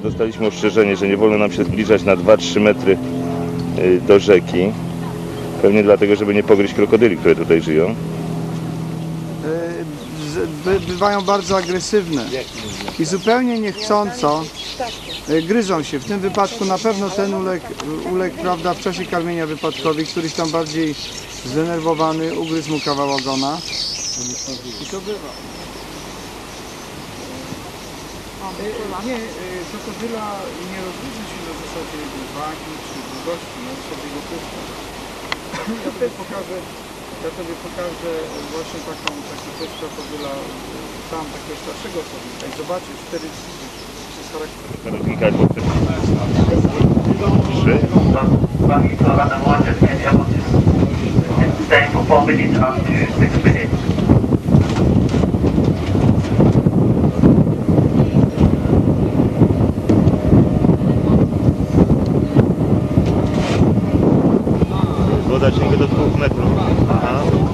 dostaliśmy ostrzeżenie, że nie wolno nam się zbliżać na 2-3 metry y, do rzeki. Pewnie dlatego, żeby nie pogryźć krokodyli, które tutaj żyją. Z- by- bywają bardzo agresywne i zupełnie niechcąco e, gryzą się. W tym wypadku na pewno ten uległ, uległ prawda, w czasie karmienia wypadkowi, któryś tam bardziej zdenerwowany ugryzł mu kawał ogona. I to bywa. E, Nie, e, krokodyla nie rozróżnia się na zasadzie wagi czy długości, na zasadzie go Ja sobie pokażę, ja sobie pokażę właśnie taką, taki też krokodyla, e, tam takiego starszego słownika i zobaczyć wtedy się to stay for 4 minutes to 6 minutes. подачі, він буде двох метрів.